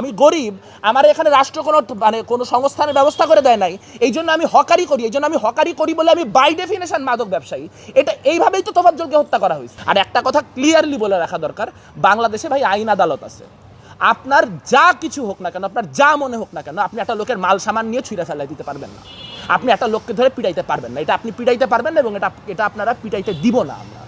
আমি গরিব, আমার এখানে রাষ্ট্র কোনো মানে কোনো সংস্থানের ব্যবস্থা করে দেয় নাই। এই জন্য আমি হকারি করি, এই জন্য আমি হকারি করি বলে আমি বাই ডেফিনেশন মাদক ব্যবসায়ী। এটা এইভাবেই তো তোফাজ্জলকে হত্যা করা হয়েছে। আর একটা কথা ক্লিয়ারলি বলে রাখা দরকার, বাংলাদেশে ভাই আইন আদালত আছে। আপনার যা কিছু হোক না কেন, আপনার যা মনে হোক না কেন, আপনি একটা লোকের মাল সামান নিয়ে ছুঁড়ে ফেলাই দিতে পারবেন না। আপনি একটা লোককে ধরে পিটাইতে পারবেন না। এটা আপনি পিটাইতে পারবেন না এবং এটা এটা আপনারা পিটাইতে দিব না আমরা।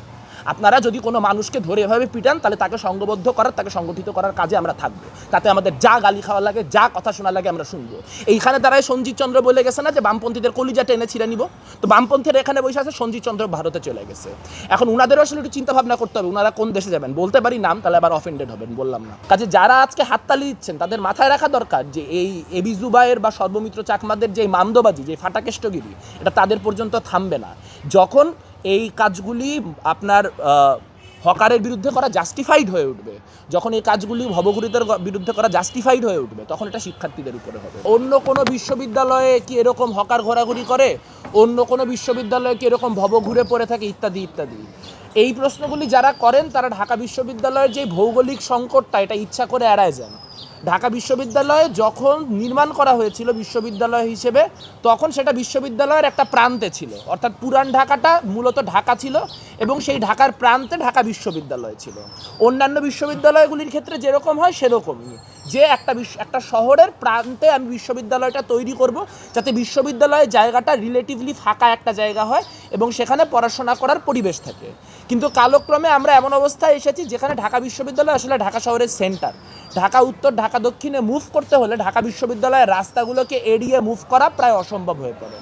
আপনারা যদি কোনো মানুষকে ধরে এভাবে পিটান, তাহলে তাকে সংঘবদ্ধ করার, তাকে সংগঠিত করার কাজে আমরা থাকব। তাতে আমাদের যা গালি খাওয়া লাগে, যা কথা শোনা লাগে আমরা শুনব। এইখানে দাঁড়ায় সঞ্জিত চন্দ্র বলে গেছে না যে, বামপন্থীদের কলিজা টেনে ছিঁড়ে নিব? তো বামপন্থীরা এখানে বসে আছে সঞ্জিত চন্দ্র ভারতে চলে গেছে। এখন উনাদেরও আসলে একটু চিন্তা ভাবনা করতে হবে ওনারা কোন দেশে যাবেন? বলতে পারি নাম, তাহলে আবার অফেন্ডেড হবেন, বললাম না। কাজে যারা আজকে হাততালি দিচ্ছেন, তাদের মাথায় রাখা দরকার যে, এই এবি জুবাইয়ের বা সর্বমিত্র চাকমাদের যে মামদবাজি, যে ফাটাকেষ্টগিরি, এটা তাদের পর্যন্ত থামবে না। যখন এই কাজগুলি আপনার হকারের বিরুদ্ধে করা জাস্টিফাইড হয়ে উঠবে। যখন এই কাজগুলি ভবঘুরিদের বিরুদ্ধে করা জাস্টিফাইড হয়ে উঠবে, তখন এটা শিক্ষার্থীদের উপরে হবে। অন্য কোনো বিশ্ববিদ্যালয়ে কি এরকম হকার ঘোরাঘুরি করে? অন্য কোনো বিশ্ববিদ্যালয়ে কি এরকম ভব ঘুরে পড়ে থাকে ইত্যাদি ইত্যাদি? এই প্রশ্নগুলি যারা করেন, তারা ঢাকা বিশ্ববিদ্যালয়ের যে ভৌগোলিক সংকটটা, এটা ইচ্ছা করে এড়ায় যান। ঢাকা বিশ্ববিদ্যালয়ে যখন নির্মাণ করা হয়েছিল বিশ্ববিদ্যালয় হিসেবে, তখন সেটা বিশ্ববিদ্যালয়ের একটা প্রান্তে ছিল। অর্থাৎ পুরান ঢাকাটা মূলত ঢাকা ছিল এবং সেই ঢাকার প্রান্তে ঢাকা বিশ্ববিদ্যালয় ছিল। অন্যান্য বিশ্ববিদ্যালয়গুলির ক্ষেত্রে যেরকম হয় সেরকমই। যে একটা একটা শহরের প্রান্তে আমি বিশ্ববিদ্যালয়টা তৈরি করব, যাতে বিশ্ববিদ্যালয়ের জায়গাটা রিলেটিভলি ফাঁকা একটা জায়গা হয় এবং সেখানে পড়াশোনা করার পরিবেশ থাকে। কিন্তু কালক্রমে আমরা এমন অবস্থায় এসেছি যেখানে ঢাকা বিশ্ববিদ্যালয় আসলে ঢাকা শহরের সেন্টার ঢাকা উত্তর, ঢাকা দক্ষিণে মুভ করতে হলে ঢাকা বিশ্ববিদ্যালয়ের রাস্তাগুলোকে এড়িয়ে মুভ করা প্রায় অসম্ভব হয়ে পড়ে।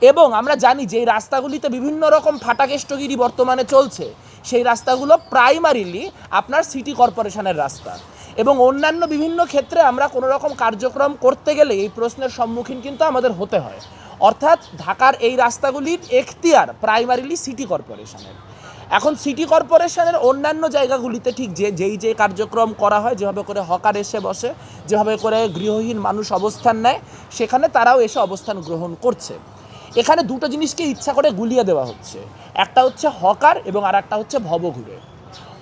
এবং আমরা জানি যে রাস্তাগুলিতে বিভিন্ন রকম ফাটাকেষ্টগিরি বর্তমানে চলছে। সেই রাস্তাগুলো প্রাইমারিলি আপনার সিটি কর্পোরেশনের রাস্তা। এবং অন্যান্য বিভিন্ন ক্ষেত্রে আমরা কোনো রকম কার্যক্রম করতে গেলে এই প্রশ্নের সম্মুখীন কিন্তু আমাদের হতে হয়। অর্থাৎ ঢাকার এই রাস্তাগুলির এখতিয়ার প্রাইমারিলি সিটি কর্পোরেশনের এখন সিটি কর্পোরেশনের অন্যান্য জায়গাগুলিতে ঠিক যে, যেই যে কার্যক্রম করা হয়, যেভাবে করে হকার এসে বসে, যেভাবে করে গৃহহীন মানুষ অবস্থান নেয়, সেখানে তারাও এসে অবস্থান গ্রহণ করছে। এখানে দুটো জিনিসকে ইচ্ছা করে গুলিয়ে দেওয়া হচ্ছে। একটা হচ্ছে হকার এবং আর একটা হচ্ছে ভবঘুরে।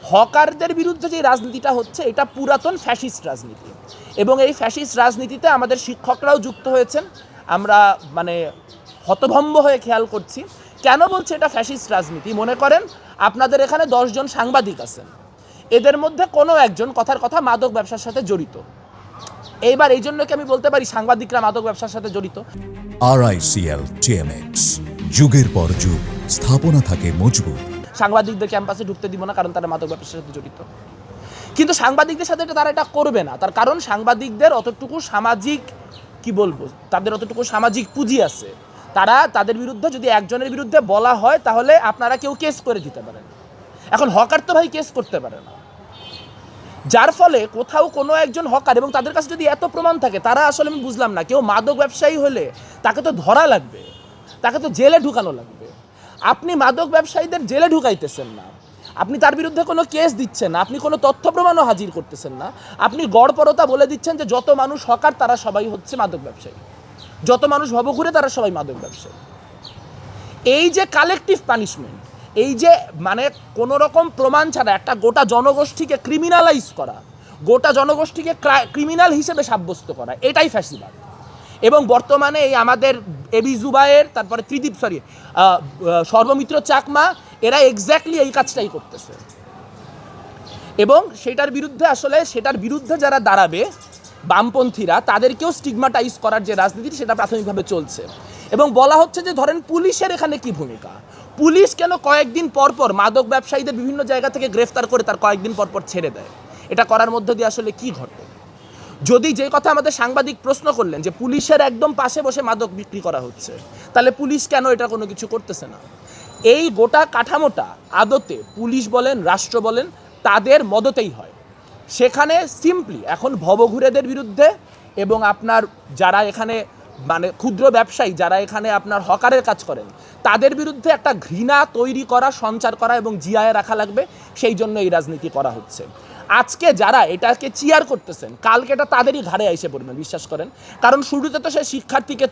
হকারদের বিরুদ্ধে যে রাজনীতিটা হচ্ছে, এটা পুরাতন ফ্যাসিস্ট রাজনীতি। এবং এই ফ্যাসিস্ট রাজনীতিতে আমাদের শিক্ষকরাও যুক্ত হয়েছেন। আমরা মানে হতভম্ব হয়ে খেয়াল করছি। কেন বলছে এটা ফ্যাসিস্ট রাজনীতি? মনে করেন আপনাদের এখানে দশজন সাংবাদিক আছেন। এদের মধ্যে কোনো একজন কথার কথা মাদক ব্যবসার সাথে জড়িত। এইবার এই জন্য কি আমি বলতে পারি সাংবাদিকরা মাদক ব্যবসার সাথে জড়িত? টিএমএক্স যুগের পর যুগ স্থাপনা থাকে মজবুত। সাংবাদিকদের ক্যাম্পাসে ঢুকতে দিব না কারণ তারা মাদক ব্যবসার সাথে জড়িত। কিন্তু সাংবাদিকদের সাথে এটা তারা এটা করবে না। তার কারণ সাংবাদিকদের অতটুকু সামাজিক কি বলব তাদের অতটুকু সামাজিক পুঁজি আছে। তারা তাদের বিরুদ্ধে যদি একজনের বিরুদ্ধে বলা হয়, তাহলে আপনারা কেউ কেস করে দিতে পারেন। এখন হকার তো ভাই কেস করতে পারে না। যার ফলে কোথাও কোনো একজন হকার, এবং তাদের কাছে যদি এত প্রমাণ থাকে, তারা আসলে আমি বুঝলাম না, কেউ মাদক ব্যবসায়ী হলে তাকে তো ধরা লাগবে, তাকে তো জেলে ঢুকানো লাগবে। আপনি মাদক ব্যবসায়ীদের জেলে ঢুকাইতেছেন না। আপনি তার বিরুদ্ধে কোনো কেস দিচ্ছেন না, আপনি কোনো তথ্য প্রমাণও হাজির করতেছেন না। আপনি গড়পরতা বলে দিচ্ছেন যে যত মানুষ হকার, তারা সবাই হচ্ছে মাদক ব্যবসায়ী। যত মানুষ ভবঘুরে তারা সবাই মাদক ব্যবসায়ী। এই যে কালেকটিভ পানিশমেন্ট এই যে মানে কোনো রকম প্রমাণ ছাড়া একটা গোটা জনগোষ্ঠীকে ক্রিমিনালাইজ করা, গোটা জনগোষ্ঠীকে ক্রিমিনাল হিসেবে সাব্যস্ত করা, এটাই ফ্যাসিবাদ এবং বর্তমানে এই আমাদের এবি জুবায়ের তারপরে ত্রিদীপ সরি সর্বমিত্র চাকমা, এরা এক্স্যাক্টলি এই কাজটাই করতেছে। এবং সেটার বিরুদ্ধে আসলে, সেটার বিরুদ্ধে যারা দাঁড়াবে বামপন্থীরা তাদেরকেও স্টিগমাটাইজ করার যে রাজনীতি সেটা প্রাথমিকভাবে চলছে। এবং বলা হচ্ছে যে, ধরেন পুলিশের এখানে কি ভূমিকা? পুলিশ কেন কয়েকদিন পর পর মাদক ব্যবসায়ীদের বিভিন্ন জায়গা থেকে গ্রেফতার করে তার কয়েকদিন পর পর ছেড়ে দেয়? এটা করার মধ্য দিয়ে আসলে কি ঘটে? যদি যে কথা আমাদের সাংবাদিক প্রশ্ন করলেন যে, পুলিশের একদম পাশে বসে মাদক বিক্রি করা হচ্ছে, তাহলে পুলিশ কেন এটা কোনো কিছু করতেছে না? এই গোটা কাঠামোটা আদতে পুলিশ বলেন, রাষ্ট্র বলেন, তাদের মদতেই হয়। সেখানে সিম্পলি এখন ভবঘুরেদের বিরুদ্ধে এবং আপনার যারা এখানে মানে ক্ষুদ্র ব্যবসায়ী, যারা এখানে আপনার হকারের কাজ করেন, তাদের বিরুদ্ধে একটা ঘৃণা তৈরি করা, সঞ্চার করা এবং জিয়ায় রাখা লাগবে, সেই জন্য এই রাজনীতি করা হচ্ছে। আজকে যারা এটাকে চিয়ার করতেছেন, কালকে এটা তাদেরই ঘাড়ে এসে পড়বে, বিশ্বাস করেন। কারণ শুরুতে তো সে শিক্ষার্থীকে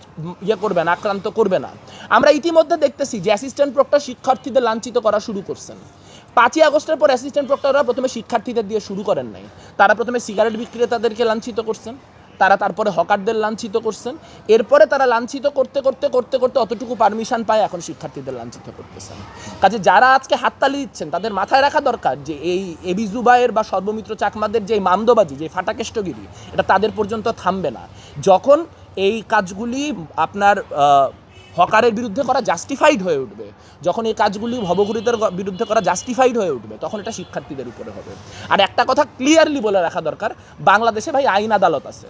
ইয়ে করবে না, আক্রান্ত করবে না। আমরা ইতিমধ্যে দেখতেছি যে অ্যাসিস্ট্যান্ট প্রক্টর শিক্ষার্থীদের লাঞ্ছিত করা শুরু করছেন। পাঁচই আগস্টের পর অ্যাসিস্ট্যান্ট প্রক্টররা প্রথমে শিক্ষার্থীদের দিয়ে শুরু করেন নাই। তারা প্রথমে সিগারেট বিক্রেতাদেরকে লাঞ্ছিত করছেন, তারা তারপরে হকারদের লাঞ্ছিত করছেন। এরপরে তারা লাঞ্ছিত করতে করতে করতে করতে অতটুকু পারমিশন পায় এখন শিক্ষার্থীদের লাঞ্ছিত করতেছেন। কাজে যারা আজকে হাততালি দিচ্ছেন, তাদের মাথায় রাখা দরকার যে এই এবি জুবাইয়ের বা সর্বমিত্র চাকমাদের যে মামদবাজি, যে ফাটাকেষ্টগিরি, এটা তাদের পর্যন্ত থামবে না। যখন এই কাজগুলি আপনার হকারের বিরুদ্ধে করা জাস্টিফাইড হয়ে উঠবে। যখন এই কাজগুলি ভবঘুরিদের বিরুদ্ধে করা জাস্টিফাইড হয়ে উঠবে, তখন এটা শিক্ষার্থীদের উপরে হবে। আর একটা কথা ক্লিয়ারলি বলে রাখা দরকার, বাংলাদেশে ভাই আইন আদালত আছে।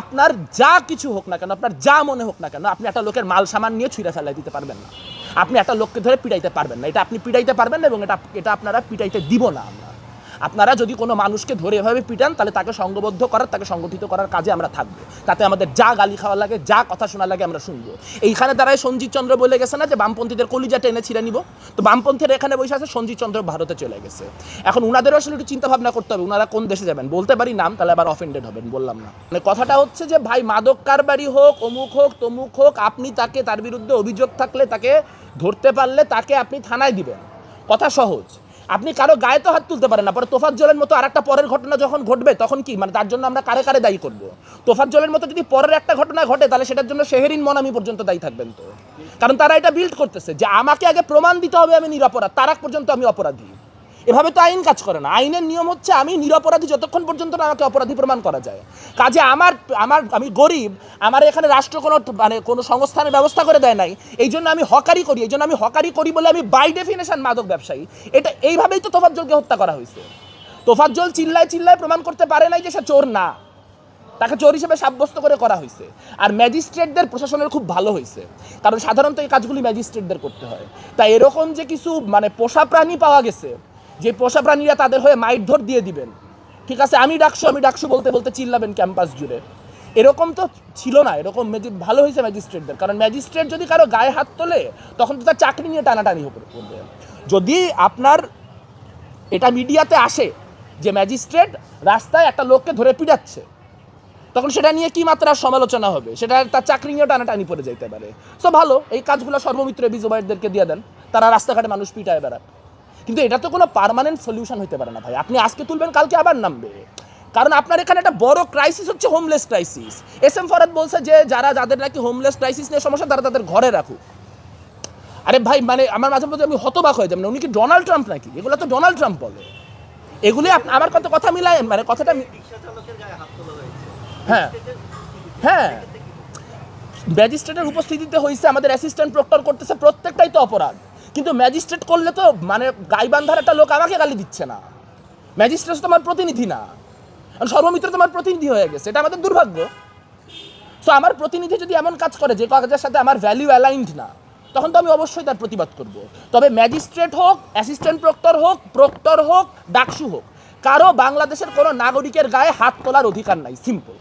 আপনার যা কিছু হোক না কেন, আপনার যা মনে হোক না কেন, আপনি একটা লোকের মাল সামান নিয়ে ছুঁড়ে ফেলাই দিতে পারবেন না। আপনি একটা লোককে ধরে পিটাইতে পারবেন না। এটা আপনি পিটাইতে পারবেন না এবং এটা এটা আপনারা পিটাইতে দিব না আমরা। আপনারা যদি কোনো মানুষকে ধরে এভাবে পিটান, তাহলে তাকে সংঘবদ্ধ করার, তাকে সংগঠিত করার কাজে আমরা থাকব। তাতে আমাদের যা গালি খাওয়া লাগে, যা কথা শোনা লাগে আমরা শুনব। এইখানে দাঁড়ায় সঞ্জিত চন্দ্র বলে গেছে না যে, বামপন্থীদের কলিজা টেনে ছিঁড়ে নিব? তো বামপন্থীরা এখানে বসে আছে সঞ্জিত চন্দ্র ভারতে চলে গেছে। এখন উনাদেরও আসলে একটু চিন্তা ভাবনা করতে হবে ওনারা কোন দেশে যাবেন? বলতে পারি নাম, তাহলে আবার অফেন্ডেড হবেন, বললাম না। মানে কথাটা হচ্ছে যে, ভাই মাদক কারবারি হোক, অমুক হোক, তমুক হোক, আপনি তাকে, তার বিরুদ্ধে অভিযোগ থাকলে তাকে ধরতে পারলে তাকে আপনি থানায় দিবেন। কথা সহজ। আপনি কারও গায়ে তো হাত তুলতে পারেন না, পরে জলের মতো আর একটা পরের ঘটনা যখন ঘটবে, তখন কি? মানে তার জন্য আমরা কারে কারে দায়ী করব? জলের মতো যদি পরের একটা ঘটনা ঘটে, তাহলে সেটার জন্য শেহরিন মনামি পর্যন্ত দায়ী থাকবেন তো। কারণ তারা এটা বিল্ড করতেছে যে আমাকে আগে প্রমাণ দিতে হবে আমি নিরাপরাধ, তার পর্যন্ত আমি অপরাধী। এভাবে তো আইন কাজ করে না। আইনের নিয়ম হচ্ছে আমি নিরপরাধী যতক্ষণ পর্যন্ত না আমাকে অপরাধী প্রমাণ করা যায়। কাজে আমার আমার, আমি গরিব, আমার এখানে রাষ্ট্র কোনো মানে কোনো সংস্থানের ব্যবস্থা করে দেয় নাই, এই জন্য আমি হকারি করি, এই জন্য আমি হকারি করি বলে আমি বাই ডেফিনেশন মাদক ব্যবসায়ী। এটা, এইভাবেই তো তোফাজ্জলকে হত্যা করা হয়েছে। তোফাজ্জল চিল্লায় চিল্লায় প্রমাণ করতে পারে নাই যে সে চোর না। তাকে চোর হিসেবে সাব্যস্ত করে করা হয়েছে। আর ম্যাজিস্ট্রেটদের প্রশাসনের খুব ভালো হয়েছে। কারণ সাধারণত এই কাজগুলি ম্যাজিস্ট্রেটদের করতে হয়। তাই এরকম যে কিছু মানে পোষা প্রাণী পাওয়া গেছে যে পোষা প্রাণীরা তাদের হয়ে মাইরধর দিয়ে দিবেন। ঠিক আছে? আমি ডাকসু আমি ডাকসু বলতে বলতে চিল্লাবেন ক্যাম্পাস জুড়ে। এরকম তো ছিল না। এরকম ভালো হয়েছে ম্যাজিস্ট্রেটদের। কারণ ম্যাজিস্ট্রেট যদি কারও গায়ে হাত তোলে, তখন তো তার চাকরি নিয়ে টানাটানি করবে যদি আপনার এটা মিডিয়াতে আসে যে ম্যাজিস্ট্রেট রাস্তায় একটা লোককে ধরে পিটাচ্ছে, তখন সেটা নিয়ে কি মাত্রার সমালোচনা হবে? সেটা তার চাকরি নিয়েও টানাটানি পড়ে যাইতে পারে। সো ভালো, এই কাজগুলো সর্বমিত্র বিজয়দেরকে দিয়ে দেন। তারা রাস্তাঘাটে মানুষ পিটায় বেড়ায় কিন্তু এটা তো কোনো পার্মানেন্ট সলিউশন হতে পারে না ভাই। আপনি আজকে তুলবেন, কালকে আবার নামবে। কারণ আপনার এখানে একটা বড় ক্রাইসিস হচ্ছে homeless crisis S M Farhad বলছে যে, যারা, যাদের নাকি হোমলেস ক্রাইসিস নিয়ে সমস্যা, তারা তাদের ঘরে রাখুক। আরে ভাই মানে আমার মাঝে মধ্যে আমি হতবাক হয়ে যাই। মানে উনি কি ডোনাল্ড ট্রাম্প নাকি? এগুলো তো ডোনাল্ড ট্রাম্প বলে। এগুলি আমার কত কথা মিলায় মানে কথাটা হ্যাঁ। হ্যাঁ। ম্যাজিস্ট্রেটের উপস্থিতিতে হয়েছে আমাদের অ্যাসিস্ট্যান্ট প্রক্টর করতেছে প্রত্যেকটাই তো অপরাধ। কিন্তু ম্যাজিস্ট্রেট করলে তো মানে গাইবান্ধার একটা লোক আমাকে গালি দিচ্ছে না। ম্যাজিস্ট্রেট তো আমার প্রতিনিধি না। সর্বমিত্র তোমার প্রতিনিধি হয়ে গেছে, এটা আমাদের দুর্ভাগ্য। সো আমার প্রতিনিধি যদি এমন কাজ করে যে কাজের সাথে আমার ভ্যালিউ অ্যালাইন্ড না, তখন তো আমি অবশ্যই তার প্রতিবাদ করব। তবে ম্যাজিস্ট্রেট হোক অ্যাসিস্ট্যান্ট প্রক্টর হোক প্রক্টর হোক, ডাকসু হোক, কারও বাংলাদেশের কোনো নাগরিকের গায়ে হাত তোলার অধিকার নাই সিম্পল